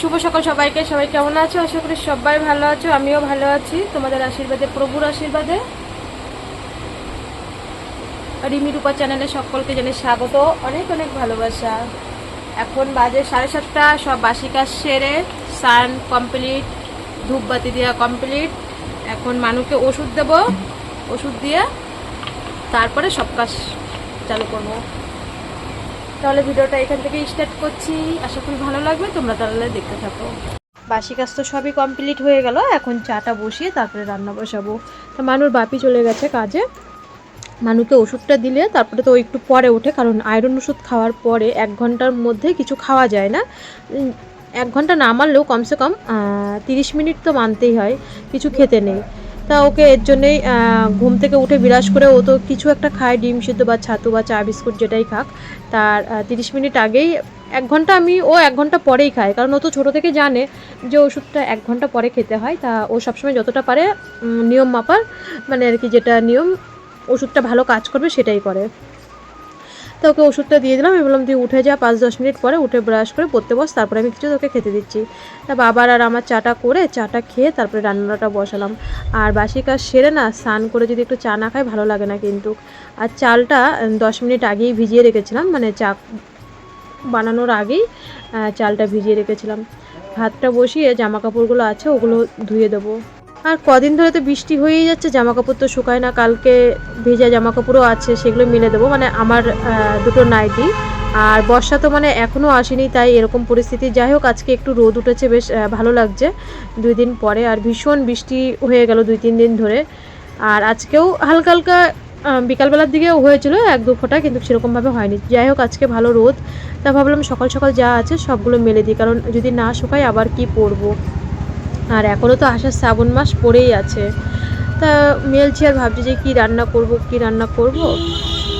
শুভ সকাল সবাইকে। সবাই কেমন আছো? আশা করি সবাই ভালো আছো, আমিও ভালো আছি। তোমাদের আশীর্বাদে, প্রভুর আশীর্বাদে। রিমি রূপা চ্যানেলে সকলকে জানি স্বাগত। অনেক অনেক ভালোবাসা। এখন বাজে সাড়ে সাতটা, সব বাসি কাজ সেরে সান কমপ্লিট, ধূপবাতি দেওয়া কমপ্লিট। এখন মানুষকে ওষুধ দেব, ওষুধ দিয়ে তারপরে সব কাজ চালু করব। তাহলে ভিডিওটা এখান থেকে স্টার্ট করছি। আশা করি ভালো লাগবে, তোমরা তাহলে দেখতে থাকো। বাসি কাজ তো সবই কমপ্লিট হয়ে গেল, এখন চাটা বসিয়ে তারপরে রান্না বসাবো। তো মানুর বাপি চলে গেছে কাজে। মানুকে ওষুধটা দিলে, তারপরে তো একটু পরে ওঠে, কারণ আয়রন ওষুধ খাওয়ার পরে এক ঘণ্টার মধ্যে কিছু খাওয়া যায় না। এক ঘণ্টা না মারলেও কমসে কম তিরিশ মিনিট তো মানতেই হয়, কিছু খেতে নেই। তা ওকে এর জন্যেই ঘুম থেকে উঠে বিরাজ করে ও তো কিছু একটা খায়, ডিম সিদ্ধ বা ছাতু বা চা, বিস্কুট যেটাই খাক। তার তিরিশ মিনিট আগেই এক ঘণ্টা আমি, ও এক ঘণ্টা পরেই খায়। কারণ ও তো ছোটো থেকে জানে যে ওষুধটা এক ঘণ্টা পরে খেতে হয়। তা ও সবসময় যতটা পারে নিয়ম মাপার মানে আর কি যেটা নিয়ম, ওষুধটা ভালো কাজ করবে সেটাই করে। তো ওকে ওষুধটা দিয়ে দিলাম। আমি বললাম, তুই উঠে যা, পাঁচ দশ মিনিট পরে উঠে ব্রাশ করে পড়তে বস, তারপরে আমি কিছু তোকে খেতে দিচ্ছি। তা বাবার আর আমার চাটা করে, চাটা খেয়ে তারপরে রান্নাটা বসালাম। আর বাসি কাজ সেরে না, স্নান করে যদি একটু চা না খাই, ভালো লাগে না কিন্তু। আর চালটা দশ মিনিট আগেই ভিজিয়ে রেখেছিলাম মানে চা বানানোর আগেই চালটা ভিজিয়ে রেখেছিলাম। ভাতটা বসিয়ে জামা কাপড়গুলো আছে, ওগুলো ধুয়ে দেবো। আর কদিন ধরে তো বৃষ্টি হয়েই যাচ্ছে জামা কাপড় তো শুকায় না, কালকে ভেজা জামা কাপড়ও আছে, সেগুলো মিলে দেবো। মানে আমার দুটো নাইটি। আর বর্ষা তো মানে এখনও আসেনি, তাই এরকম পরিস্থিতি। যাই হোক, আজকে একটু রোদ উঠেছে, বেশ ভালো লাগছে। দুই দিন পরে আর ভীষণ বৃষ্টি হয়ে গেল দুই তিন দিন ধরে। আর আজকেও হালকা হালকা বিকালবেলার দিকেও হয়েছিল এক দু ফোঁটা, কিন্তু সেরকমভাবে হয়নি। যাই হোক, আজকে ভালো রোদ। তা ভাবলাম সকাল সকাল যা আছে সবগুলো মেলে দিই, কারণ যদি না শুকায় আবার কি পরবো? আর এখনও তো আসার শ্রাবণ মাস পড়েই আছে। তা মেলছি আর ভাবছি যে কী রান্না করব, কী রান্না করব?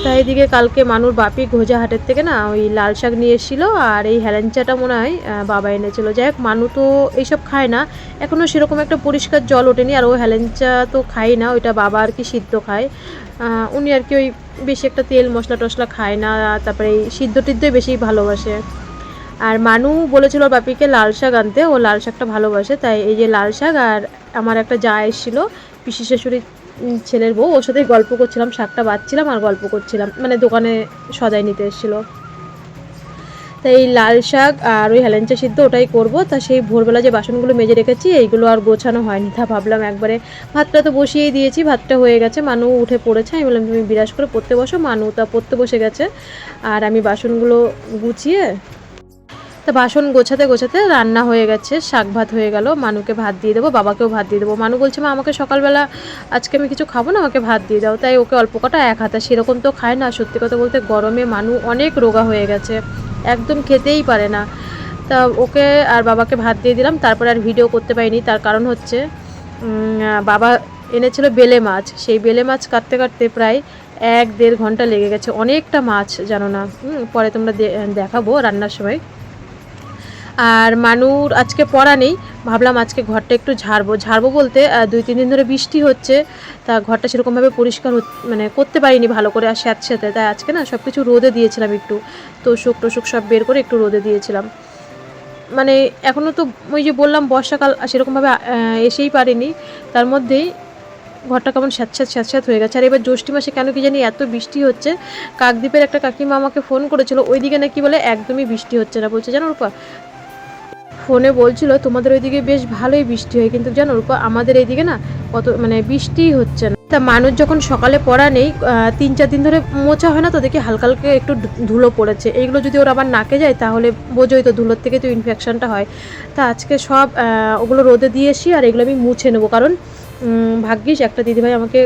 তা এদিকে কালকে মানুর বাপি ঘোজা হাটের থেকে না ওই লাল শাক নিয়ে এসেছিল আর এই হেলেঞ্চাটা মনে হয় বাবা এনেছিল। যাই হোক, মানু তো এইসব খায় না। এখনও সেরকম একটা পরিষ্কার জল ওঠেনি আর ও হেলেঞ্চা তো খায় না, ওইটা বাবা আর কি সিদ্ধ খায়। উনি আর কি ওই বেশি একটা তেল মশলা টশলা খায় না, তারপরে এই সিদ্ধ টিদ্ধই বেশি ভালোবাসে। আর মানু বলেছিল বাপিকে লাল শাক আনতে, ও লাল শাকটা ভালোবাসে, তাই এই যে লাল শাক আর আমার একটা যা এসেছিল, পিসি শাশুড়ির ছেলের বউ, ওর সাথে গল্প করছিলাম, শাকটা বাচ্ছিলাম আর গল্প করছিলাম মানে দোকানে সদাই নিতে এসেছিল। তাই এই লাল শাক আর ওই হেলেঞ্চা সিদ্ধ ওটাই করব, তা সেই ভোরবেলা যে বাসনগুলো মেজে রেখেছি, এইগুলো আর গোছানো হয়নি, তা ভাবলাম একবারে ভাতটা তো বসিয়েই দিয়েছি, ভাতটা হয়ে গেছে, মানু উঠে পড়েছে, আমি বললাম তুমি বিরাজ করে পড়তে বসো, মানু তা পড়তে বসে গেছে, আর আমি বাসনগুলো গুছিয়ে তা বাসন গোছাতে গোছাতে রান্না হয়ে গেছে, শাক ভাত হয়ে গেল, মানুকে ভাত দিয়ে দেবো, বাবাকেও ভাত দিয়ে দেবো। মানু বলছে, মা, আমাকে সকালবেলা, আজকে আমি কিছু খাব না, আমাকে ভাত দিয়ে দাও। তাই ওকে অল্প কটা এক হাতা, সেরকম তো খায় না। সত্যি কথা বলতে গরমে মানু অনেক রোগা হয়ে গেছে, একদম খেতেই পারে না। তা ওকে আর বাবাকে ভাত দিয়ে দিলাম, তারপরে আর ভিডিও করতে পারিনি। তার কারণ হচ্ছে বাবা এনেছিল বেলে মাছ। সেই বেলে মাছ কাটতে কাটতে প্রায় এক দেড় ঘণ্টা লেগে গেছে। অনেকটা মাছ, জানো না। পরে তোমরা দেখাবো রান্নার সময়। আর মানুর আজকে পড়া নেই। ভাবলাম আজকে ঘরটা একটু ঝাড়বো। ঝাড়বো বলতে দুই, তিন দিন ধরে বৃষ্টি হচ্ছে। তা ঘরটা সেরকমভাবে পরিষ্কার মানে করতে পারিনি ভালো করে আর স্যাঁত স্যাঁতে তাই আজকে না সব কিছু রোদে দিয়েছিলাম একটু। তোষক, টোষক সব বের করে একটু রোদে দিয়েছিলাম। মানে এখনও তো ওই যে বললাম বর্ষাকাল সেরকমভাবে এসেই পারেনি। তার মধ্যেই ঘরটা কেমন স্যাঁতস্যাঁত স্যাঁতস্যাঁত হয়ে গেছে। আর এবার জ্যৈষ্ঠী মাসে কেন কি জানি এত বৃষ্টি হচ্ছে। কাকদ্বীপের একটা কাকিমা আমাকে ফোন করেছিল, ওইদিকে নাকি বলে একদমই বৃষ্টি হচ্ছে না। বলছে, জানো রূপা ফোনে বলছিল, তোমাদের ওইদিকে বেশ ভালোই বৃষ্টি হয়। কিন্তু জানো আমাদের এইদিকে না কত মানে বৃষ্টিই হচ্ছে না। তা মানুষ যখন সকালে পড়া নেই তিন চার দিন ধরে মোছা হয় না তো দেখি হালকা হালকা একটু ধুলো পড়েছে। এইগুলো যদি ওর আবার নাকে যায় তাহলে বোঝোই তো ধুলোর থেকে তো ইনফেকশনটা হয়। তা আজকে সব ওগুলো রোদে দিয়ে এসি আর এগুলো আমি মুছে নেব। কারণ ভাগ্যিস একটা দিদিভাই আমাকে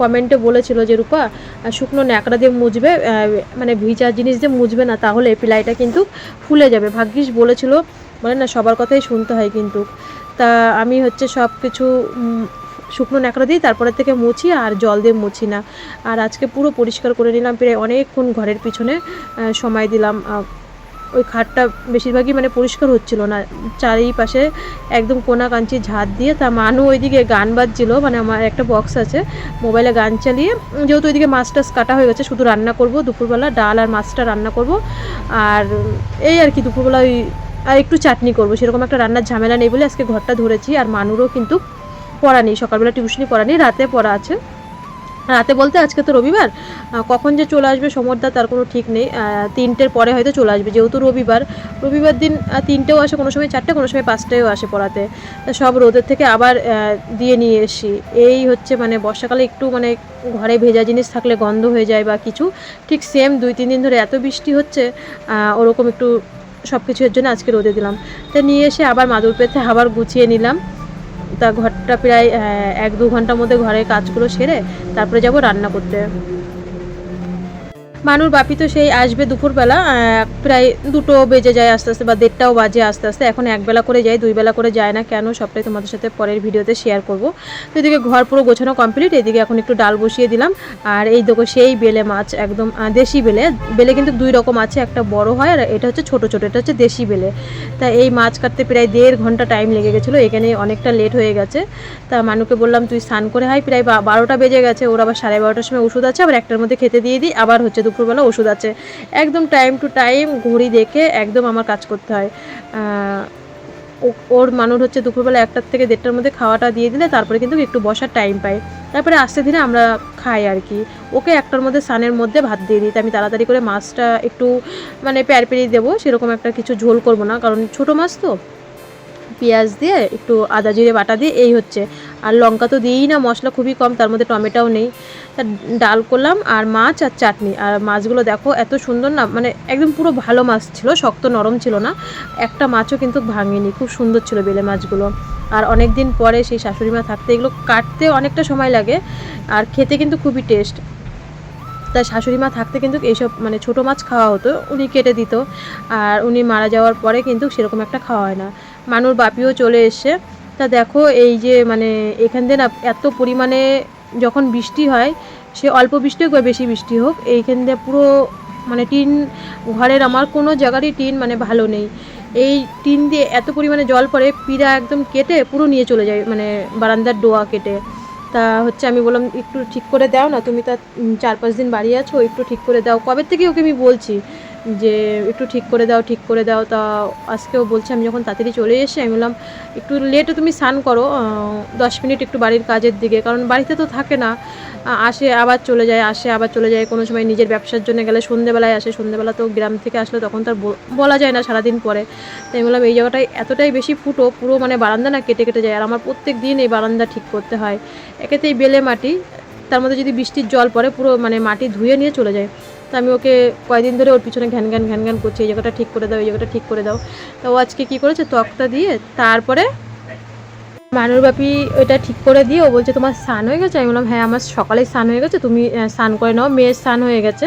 কমেন্টে বলেছিল যে রূপা শুকনো ন্যাকড়া দিয়ে আহ, মানে ভিজা জিনিস দিয়ে মুছবে না তাহলে পিলাইটা কিন্তু ফুলে যাবে। ভাগ্যিস বলেছিল বলে না সবার কথাই শুনতে হয় কিন্তু। তা আমি হচ্ছে সব কিছু শুকনো ন্যাকড়া দিই তারপরে থেকে মুছি আর জল দিয়ে মুছি না। আর আজকে পুরো পরিষ্কার করে নিলাম প্রায় অনেকক্ষণ ঘরের পিছনে সময় দিলাম। ওই খাটটা বেশিরভাগই মানে পরিষ্কার হচ্ছিল না। চারিপাশে একদম কোনা কাঞ্চি ঝাঁট দিয়ে তা মানু ওইদিকে গান বাজছিল মানে আমার একটা বক্স আছে, মোবাইলে গান চালিয়ে, যেহেতু ওইদিকে মাছ টাছ কাটা হয়ে গেছে, শুধু রান্না করব, দুপুরবেলা ডাল আর মাছটা রান্না করব। আর এই আর কি, দুপুরবেলা ওই, আর একটু চাটনি করব, সেরকম একটা রান্নার ঝামেলা নেই বলে আজকে ঘরটা ধরেছি, আর মানুরও কিন্তু পড়া নেই, সকালবেলা টিউশনি পড়া নেই, রাতে পড়া আছে। রাতে বলতে আজকে তো রবিবার কখন যে চলে আসবে সমরদা তার কোনো ঠিক নেই। তিনটের পরে হয়তো চলে আসবে, যেহেতু রবিবার। রবিবার দিন তিনটেও আসে, কোনো সময় চারটে, কোনো সময় পাঁচটায়ও আসে পড়াতে। সব রোদের থেকে আবার দিয়ে নিয়ে এসি। এই হচ্ছে মানে বর্ষাকালে একটু মানে ঘরে ভেজা জিনিস থাকলে গন্ধ হয়ে যায় বা কিছু। ঠিক সেম দুই, তিন দিন ধরে এত বৃষ্টি হচ্ছে ওরকম একটু সব কিছুর জন্য আজকে রোদে দিলাম। তা নিয়ে এসে আবার মাদুর পেতে আবার গুছিয়ে নিলাম। তা ঘরটা প্রায় এক দু ঘণ্টার মধ্যে ঘরের কাজগুলো সেরে তারপরে যাব রান্না করতে। মানুর বাপি তো সেই আসবে দুপুরবেলা প্রায় দুটো বেজে যায় আস্তে আস্তে বা দেড়টাও বাজে আস্তে আস্তে। এখন একবেলা করে যায় দুই বেলা করে যায় না কেন, সবটাই তোমাদের সাথে পরের ভিডিওতে শেয়ার করব। তো এদিকে ঘর পুরো গোছানো কমপ্লিট এদিকে এখন একটু ডাল বসিয়ে দিলাম। আর এই দেখো সেই বেলে মাছ একদম দেশি বেলে। বেলে কিন্তু দুই রকম আছে, একটা বড় হয় আর এটা হচ্ছে ছোট ছোট, এটা হচ্ছে দেশি বেলে। তা এই মাছ কাটতে প্রায় দেড় ঘণ্টা টাইম লেগে গেছিল, এখানে অনেকটা লেট হয়ে গেছে। তা মানুকে বললাম, তুই স্নান করে হাই প্রায় বারোটা বেজে গেছে। ওর আবার সাড়ে বারোটার সময় ওষুধ আছে, আবার একটার মধ্যে খেতে দিয়ে দিই, আবার হচ্ছে দুপুরবেলা ওষুধ আছে। একদম টাইম টু টাইম ঘড়ি দেখে একদম আমার কাজ করতে হয়। ওর মানুষ হচ্ছে দুপুরবেলা একটার থেকে দেড়টার মধ্যে খাওয়াটা দিয়ে দিলে তারপরে কিন্তু একটু বসার টাইম পাই তারপরে আস্তে ধীরে আমরা খাই আর কি। ওকে একটার মধ্যে সানের মধ্যে ভাত দিয়ে দিই। আমি তাড়াতাড়ি করে মাছটা একটু মানে প্যার পেরিয়ে দেবো, সেরকম একটা কিছু ঝোল করব না, কারণ ছোটো মাছ তো। পেঁয়াজ দিয়ে, একটু আদা জিরে বাটা দিয়ে, এই হচ্ছে। আর লঙ্কা তো দিই না, মশলা খুবই কম, তার মধ্যে টমেটোও নেই। ডাল করলাম, আর মাছ আর চাটনি। আর মাছগুলো দেখো, এত সুন্দর না মানে একদম পুরো ভালো মাছ ছিল, শক্ত নরম ছিল না। একটা মাছও কিন্তু ভাঙেনি, খুব সুন্দর ছিল বেলে মাছগুলো। আর অনেক দিন পরে সেই শাশুড়ি মা থাকতে, এগুলো কাটতে অনেকটা সময় লাগে, আর খেতে কিন্তু খুবই টেস্ট। তাই শাশুড়ি মা থাকতে কিন্তু এইসব মানে ছোটো মাছ খাওয়া হতো, উনি কেটে দিত। আর উনি মারা যাওয়ার পরে কিন্তু সেরকম একটা খাওয়া হয় না। মানুর বাপিও চলে এসছে। তা দেখো এই যে মানে এখান দিয়ে না এত পরিমাণে যখন বৃষ্টি হয়, সে অল্প বৃষ্টি হোক বা বেশি বৃষ্টি হোক, এইখান দিয়ে পুরো মানে টিন, ঘরের আমার কোনো জায়গারই টিন মানে ভালো নেই। এই টিন দিয়ে এত পরিমাণে জল পড়ে, পিড়া একদম কেটে পুরো নিয়ে চলে যায় মানে বারান্দার ডোয়া কেটে। তা হচ্ছে আমি বললাম, একটু ঠিক করে দাও না, তুমি তা চার পাঁচ দিন বাড়ি আছো, একটু ঠিক করে দাও। কবে থেকে ওকে আমি বলছি? যে একটু ঠিক করে দাও, ঠিক করে দাও, তা আজকেও বলছে, আমি যখন তাড়াতাড়ি চলে এসে আমি বললাম, একটু লেটে তুমি স্নান করো দশ মিনিট একটু বাড়ির কাজের দিকে, কারণ বাড়িতে তো থাকে না। আসে, আবার চলে যায়, আসে, আবার চলে যায়, কোনো সময় নিজের ব্যবসার জন্য গেলে সন্ধেবেলায় আসে, সন্ধেবেলা তো গ্রাম থেকে আসলে তখন তার বলা যায় না সারাদিন পরে। তাই বললাম, এই জায়গাটায় এতটাই বেশি ফুটো, পুরো মানে বারান্দা না কেটে কেটে যায়, আর আমার প্রত্যেক দিন এই বারান্দা ঠিক করতে হয়। একেতেই বেলে মাটি, তার মধ্যে যদি বৃষ্টির জল পড়ে, পুরো মানে মাটি ধুয়ে নিয়ে চলে যায়। তো আমি ওকে কয়েকদিন ধরে ওর পিছনে ঘ্যান ঘ্যান ঘ্যান ঘ্যান করছি, এই জায়গাটা ঠিক করে দাও, এই জায়গাটা ঠিক করে দাও। তো ও আজকে কী করেছে? তক্তা দিয়ে তারপরে মানুর বাপি ওইটা ঠিক করে দিয়ে ও বলছে, তোমার স্নান হয়ে গেছে? আমি বললাম হ্যাঁ আমার সকালে স্নান হয়ে গেছে, তুমি স্নান করে নাও, মেয়ের স্নান হয়ে গেছে।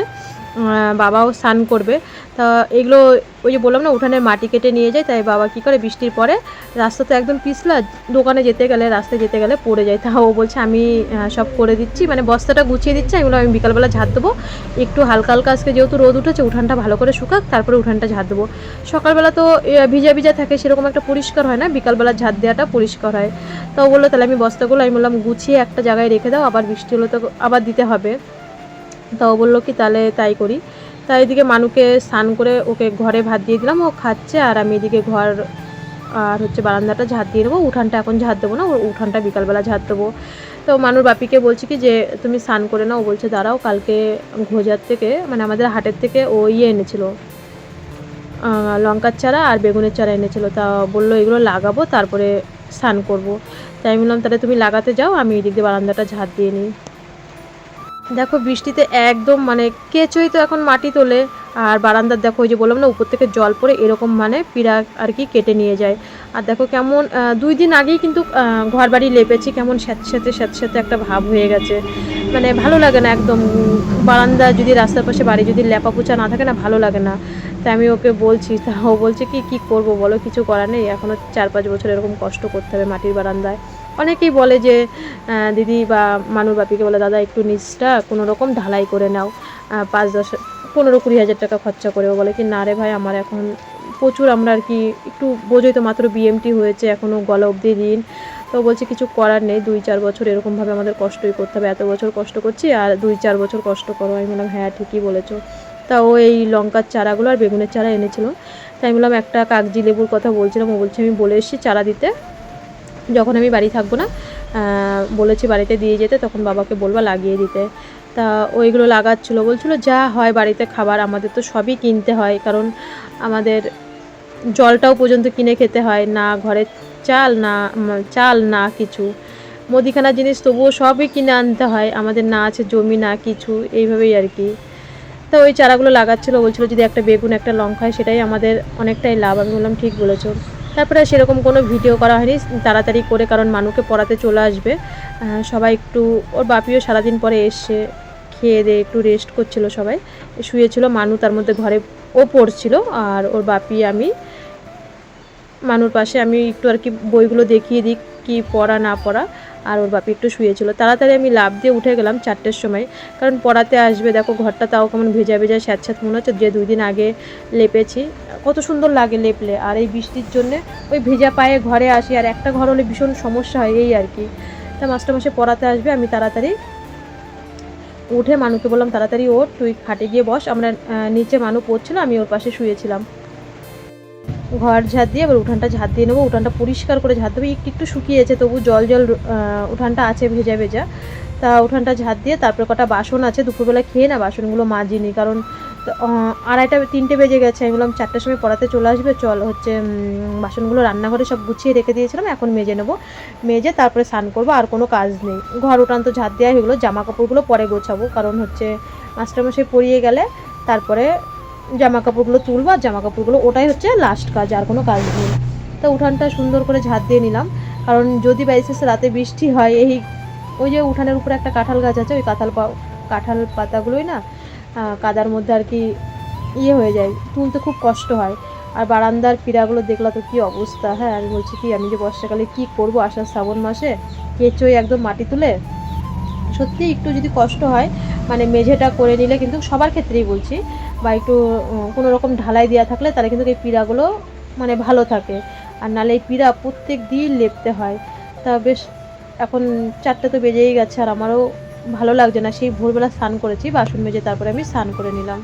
বাবাও স্নান করবে। তা এগুলো ওই যে বললাম না, উঠানে মাটি কেটে নিয়ে যায়, তাই বাবা কী করে বৃষ্টির পরে রাস্তা তো একদম পিছলা, দোকানে যেতে গেলে, রাস্তায় যেতে গেলে পড়ে যায়। তা ও বলছে, আমি সব করে দিচ্ছি মানে বস্তাটা গুছিয়ে দিচ্ছি বললাম, আমি বিকালবেলা ঝাঁট দেবো। একটু হালকা হালকা আজকে যেহেতু রোদ উঠেছে, উঠানটা ভালো করে শুকাক, তারপরে উঠানটা ঝাঁট দেবো। সকালবেলা তো ভিজা ভিজা থাকে, সেরকম একটা পরিষ্কার হয় না, বিকালবেলা ঝাঁট দেওয়াটা পরিষ্কার হয়। তো বলল, তাহলে আমি বস্তাগুলো, আমি বললাম, গুছিয়ে একটা জায়গায় রেখে দাও, আবার বৃষ্টি হলে তো আবার দিতে হবে। তা ও বলল কি, তাহলে তাই করি। তাই এদিকে মানুকে স্নান করে ওকে ঘরে ভাত দিয়ে দিলাম, ও খাচ্ছে, আর আমি এদিকে ঘর আর হচ্ছে বারান্দাটা ঝাঁট দিয়ে দেবো। উঠানটা এখন ঝাঁট দেবো না, ও উঠানটা বিকালবেলা ঝাঁট দেবো। তো মানুর বাপিকে বলছি কি, যে তুমি স্নান করে নাও। বলছে, দাঁড়াও, কালকে ঘোজার থেকে মানে আমাদের হাটের থেকে ও ইয়ে এনেছিল লঙ্কার চারা আর বেগুনের চারা এনেছিল। তা বলল, এগুলো লাগাবো, তারপরে স্নান করব। তাই আমি বললাম, তাহলে তুমি লাগাতে যাও, আমি এদিক দিয়ে বারান্দাটা ঝাঁট দিয়ে নিই। দেখো বৃষ্টিতে একদম মানে কেঁচোই তো এখন মাটি তোলে। আর বারান্দার দেখো ওই যে বললাম না, উপর থেকে জল পড়ে এরকম মানে পিড়া আর কি কেটে নিয়ে যায়। আর দেখো কেমন দুই দিন আগেই কিন্তু ঘর বাড়ি লেপেছি, কেমন স্যাঁতস্যাঁতে স্যাঁতস্যাঁতে একটা ভাব হয়ে গেছে। মানে ভালো লাগে না একদম, বারান্দা যদি রাস্তার পাশে বাড়ি যদি লেপা পোছা না থাকে না, ভালো লাগে না। তাই আমি ওকে বলছি, তা ও বলছে কি কি করব বলো, কিছু করার নেই। এখনও চার পাঁচ বছর এরকম কষ্ট করতে হবে মাটির বারান্দায়। অনেকেই বলে যে দিদি বা মানুর বাপিকে বলে, দাদা, একটু নিচটা কোনো রকম ঢালাই করে নাও। পাঁচ দশ, পনেরো কুড়ি হাজার টাকা খরচা করেও। বলে কি, না রে ভাই, আমার এখন প্রচুর আমরা আর কি একটু বোঝোই তো, মাত্র বিএমটি হয়েছে এখনও গলা অবধি ঋণ। তো বলছে, কিছু করার নেই, দুই চার বছর এরকমভাবে আমাদের কষ্টই করতে হবে। এত বছর কষ্ট করছি, আর দুই চার বছর কষ্ট করো। আমি বললাম হ্যাঁ ঠিকই বলেছ। তা ও এই লঙ্কার চারাগুলো আর বেগুনের চারা এনেছিল। তাই বললাম, একটা কাগজি লেবুর কথা বলছিলাম। ও বলছে, আমি বলে এসেছি চারা দিতে। যখন আমি বাড়ি থাকব না বলেছি বাড়িতে দিয়ে যেতে, তখন বাবাকে বলবা লাগিয়ে দিতে। তা ওইগুলো লাগাচ্ছিল, বলছিল, যা হয় বাড়িতে খাবার, আমাদের তো সবই কিনতে হয়, কারণ আমাদের জলটাও পর্যন্ত কিনে খেতে হয়, না ঘরে চাল, না চাল, না কিছু। মুদিখানার জিনিস তবুও সবই কিনে আনতে হয়, আমাদের না আছে জমি, না কিছু, এইভাবেই আর কি। তো ওই চারাগুলো লাগাচ্ছিল, বলছিল, যদি একটা বেগুন, একটা লঙ্কা সেটাই আমাদের অনেকটাই লাভ। আমি বললাম, ঠিক বলেছ। তারপরে সেরকম কোনো ভিডিও করা হয়নি, তাড়াতাড়ি করে কারণ মানুকে পড়াতে চলে আসবে। সবাই একটু, ওর বাপিও সারাদিন পরে এসে খেয়ে দিয়ে একটু রেস্ট করছিল সবাই। শুয়েছিল মানু তার মধ্যে ঘরে, ও পড়ছিল আর ওর বাপি, আমি। মানুর পাশে আমি একটু আর কি বইগুলো দেখিয়ে দিই, কি পড়া না পড়া। আর ওর বাপি একটু শুয়েছিল। তাড়াতাড়ি আমি লাভ দিয়ে উঠে গেলাম চারটের সময়। কারণ পড়াতে আসবে, দেখো ঘরটা তাও কেমন ভেজা ভেজা, স্যাঁতস্যাঁত মনে হচ্ছে যে দুই দিন আগে লেপেছি। কত সুন্দর লাগে লেপলে। আর এই বৃষ্টির জন্যে ওই ভেজা পায়ে ঘরে আসি, আর একটা ঘর হলে ভীষণ সমস্যা হয়, এই আর কি। তা মাস্টারমশাই পড়াতে আসবে, আমি তাড়াতাড়ি উঠে মানুকে বললাম, তাড়াতাড়ি ওঠ, তুই খাটে গিয়ে বস। আমরা নিচে মানু পড়ছিল, আমি ওর পাশে শুয়েছিলাম। ঘর ঝাঁট দিয়ে, এবার উঠানটা ঝাঁট দিয়ে নেব। উঠানটা পরিষ্কার করে ঝাঁট দেবো। একটু একটু শুকিয়েছে তবু জল জল উঠানটা আছে ভেজা ভেজা। তা উঠানটা ঝাঁট দিয়ে তারপরে কটা বাসন আছে, দুপুরবেলা খেয়ে না বাসনগুলো মাজিনি। কারণ আড়াইটা, তিনটে বেজে গেছে। আমি বললাম চারটার সময় পড়াতে চলে আসবে, চল হচ্ছে বাসনগুলো রান্নাঘরে সব গুছিয়ে রেখে দিয়েছিলাম, এখন মেজে নেব। মেজে তারপরে স্নান করব, আর কোনো কাজ নেই। ঘর উঠান তো ঝাঁট দেওয়া হয়ে গেলো জামা কাপড়গুলো পরে গোছাবো। কারণ হচ্ছে, মাস্টারমশাই পরিয়ে গেলে, তারপরে জামা কাপড়গুলো তুলবো, আর জামা কাপড়গুলো ওটাই হচ্ছে লাস্ট কাজ, আর কোনো কাজ নেই। তো উঠানটা সুন্দর করে ঝাঁট দিয়ে নিলাম। কারণ যদি বাইসেস রাতে বৃষ্টি হয়, এই ওই যে উঠানের উপরে একটা কাঁঠাল গাছ আছে, ওই কাঁঠাল কাঁঠাল পাতাগুলোই না কাদার মধ্যে আর কি ইয়ে হয়ে যায়, তুলতে খুব কষ্ট হয়। আর বারান্দার পিড়াগুলো দেখলা তো কী অবস্থা হ্যাঁ? আমি বলছি কি, আমি যে বর্ষাকালে কি করব আষাঢ় শ্রাবণ মাসে? কেঁচোই একদম মাটি তুলে সত্যি একটু যদি কষ্ট হয় মানে মেঝেটা করে নিলে কিন্তু সবার ক্ষেত্রেই বলছি, বা একটু কোনো রকম ঢালাই দেওয়া থাকলে তারা কিন্তু এই পিঁড়াগুলো মানে ভালো থাকে। আর নালে এই পিঁড়া প্রত্যেক দিন লেপতে হয়। তা বেশ, এখন চারটে তো বেজেই গেছে আর আমারও ভালো লাগছে না। সেই ভোরবেলা স্নান করেছি, বাসন মেজে তারপরে আমি স্নান করে নিলাম।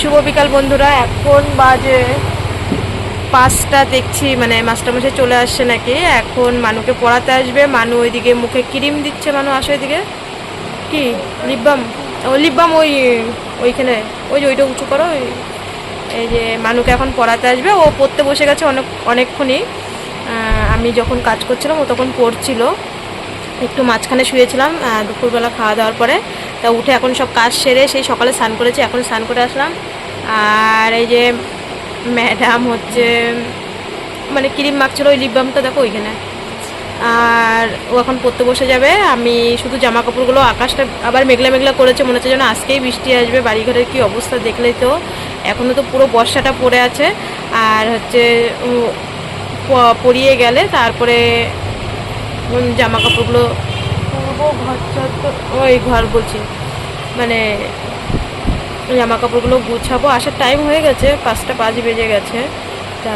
শুভ বিকাল বন্ধুরা, এখন বাজে পাঁচটা দেখছি মানে মাস্টারমশাই চলে আসছে নাকি? এখন মানুকে পড়াতে আসবে। মানু ওইদিকে মুখে ক্রিম দিচ্ছে, মানু আসো ওইদিকে কি লিপবাম ও লিপবাম ওই, ওইখানে, ওই যে ওইটা উঁচু করো, ওই, এই যে মানুকে এখন পড়াতে আসবে। ও পড়তে বসে গেছে অনেক, অনেকক্ষণই। আমি যখন কাজ করছিলাম, ও তখন পড়ছিল। একটু মাঝখানে শুয়েছিলাম দুপুরবেলা খাওয়া দাওয়ার পরে। তা উঠে এখন সব কাজ সেরে, সেই সকালে স্নান করেছি, এখন স্নান করে আসলাম। আর এই যে ম্যাডাম হচ্ছে মানে ক্রিম মাখছিল, ওই লিপ বামটা দেখো ওইখানে। আর ও এখন পড়তে বসে যাবে। আমি শুধু জামা কাপড়গুলো আকাশটা আবার মেঘলা মেঘলা করেছে মনে হচ্ছে যেন আজকেই বৃষ্টি আসবে বাড়িঘরের কি অবস্থা দেখলেই তো। এখনও তো পুরো বর্ষাটা পড়ে আছে। আর হচ্ছে পরিয়ে গেলে তারপরে জামা কাপড়গুলো তুলবো, ঘর চর তো- ওই ঘর বলছি। মানে জামা কাপড়গুলো গুছাবো। আসার টাইম হয়ে গেছে পাঁচটা পাঁচ বেজে গেছে। তা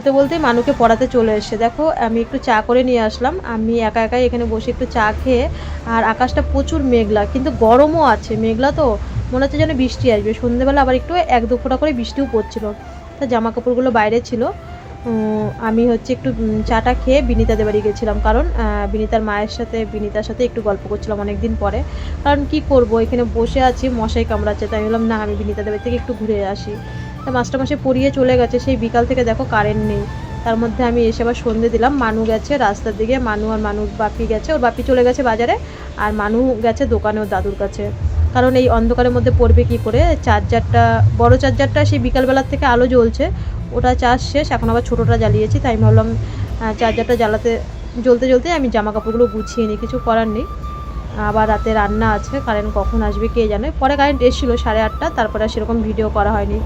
বলতে বলতে মানুকে পড়াতে চলে এসে দেখো, আমি একটু চা করে নিয়ে আসলাম। আমি একা একাই এখানে বসে একটু চা খেয়ে, আর আকাশটা প্রচুর মেঘলা, কিন্তু গরমও আছে। মেঘলা তো, মনে হচ্ছে যেন বৃষ্টি আসবে। সন্ধ্যেবেলা আবার একটু এক দু ফোঁটা করে বৃষ্টিও পড়ছিল। তা জামা কাপড়গুলো বাইরে ছিল। আমি হচ্ছে একটু চাটা খেয়ে বিনিতাদের বাড়ি গেছিলাম। কারণ বিনিতার মায়ের সাথে, বিনিতার সাথে একটু গল্প করছিলাম অনেক দিন পরে। কারণ কি করব? এখানে বসে আছি, মশাই কামড়াচ্ছে। তাই বললাম না, আমি বিনিতাদের বাড়ি থেকে একটু ঘুরে আসি। তা মাস্টারমশাই পড়িয়ে চলে গেছে। সেই বিকাল থেকে দেখো কারেন্ট নেই। তার মধ্যে আমি এসে আবার সন্ধে দিলাম। মানু গেছে রাস্তার দিকে। মানু আর মানুর বাপি গেছে। ওর বাপি চলে গেছে বাজারে। আর মানু গেছে দোকানে ওর দাদুর কাছে। কারণ এই অন্ধকারের মধ্যে পড়বে কি করে? চার্জারটা বড় চার্জারটা সেই বিকালবেলার থেকে আলো জ্বলছে। ওটা চার্জ শেষ। এখন আবার ছোটোটা জ্বালিয়েছি। তাই আমি ভাবলাম চার্জারটা জ্বালাতে, জ্বলতে জ্বলতে আমি জামা কাপড়গুলো গুছিয়ে নিই। কিছু করার নেই। আবার রাতে রান্না আছে। কারেন্ট কখন আসবে কে জানে? পরে কারেন্ট এসেছিল সাড়ে আটটা। তারপরে আর সেরকম ভিডিও করা হয়নি।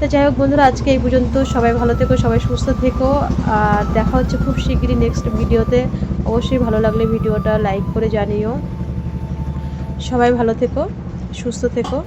তো যাই হোক বন্ধুরা, আজকে এই পর্যন্ত। সবাই ভালো থেকো, সবাই সুস্থ থেকো। আর দেখা হচ্ছে খুব শিগগিরই নেক্সট ভিডিওতে। অবশ্যই ভালো লাগলে ভিডিওটা লাইক করে জানিও। সবাই ভালো থেকো, সুস্থ থেকো।